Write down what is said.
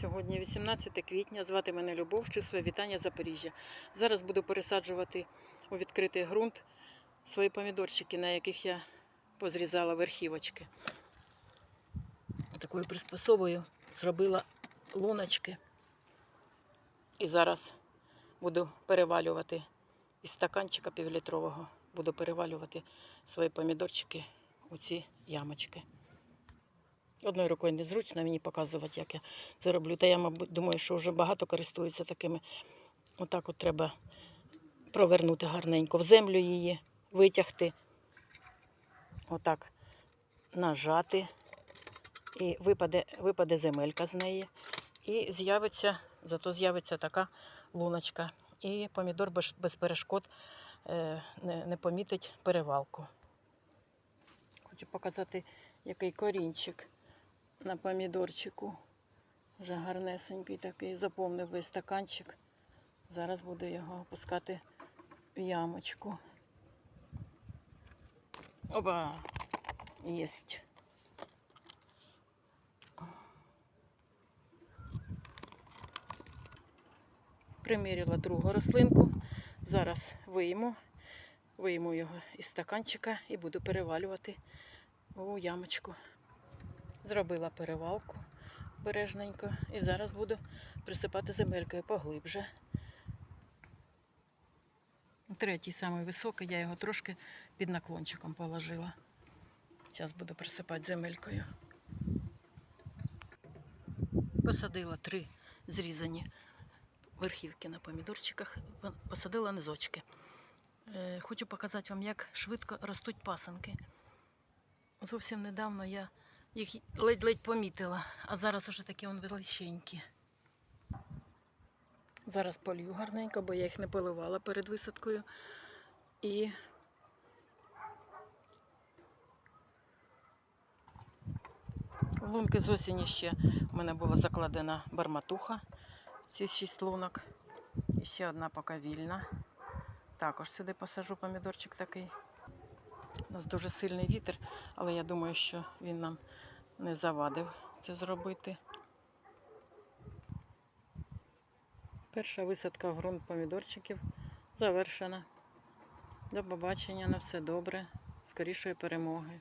Сьогодні 18 квітня. Звати мене Любов, число вітання Запоріжжя. Зараз буду пересаджувати у відкритий ґрунт свої помідорчики, на яких я позрізала верхівочки. Такою приспособою зробила луночки. І зараз буду перевалювати із стаканчика півлітрового. Буду перевалювати свої помідорчики у ці ямочки. Одною рукою незручно мені показувати, як я це роблю. Та я, мабуть, думаю, що вже багато користуються такими. Отак от треба провернути гарненько в землю її, витягти, отак нажати, і випаде, випаде земелька з неї. І з'явиться, зато з'явиться така луночка. І помідор без, без перешкод е, не, не помітить перевалку. Хочу показати, який корінчик на помідорчику. Вже гарнесенький такий, заповнив весь стаканчик. Зараз буду його опускати в ямочку. Опа! Єсть. Приміряла другу рослинку. Зараз вийму, вийму його із стаканчика і буду перевалювати у ямочку. Зробила перевалку бережненько і зараз буду присипати земелькою поглибже. Третій самий високий, я його трошки під наклончиком положила. Зараз буду присипати земелькою. Посадила три зрізані верхівки на помідорчиках, посадила низочки. Е, Хочу показати вам, як швидко ростуть пасанки. Зовсім недавно я їх ледь-ледь помітила, а зараз уже такі вони величенькі. Зараз полью гарненько, бо я їх не поливала перед висадкою. І лунки з осені ще в мене була закладена барматуха. Ці шість лунок. І ще одна поки вільна. Також сюди посажу помідорчик такий. У нас дуже сильний вітер, але я думаю, що він нам не завадив це зробити. Перша висадка в ґрунт помідорчиків завершена. До побачення на все добре. Скорішої перемоги.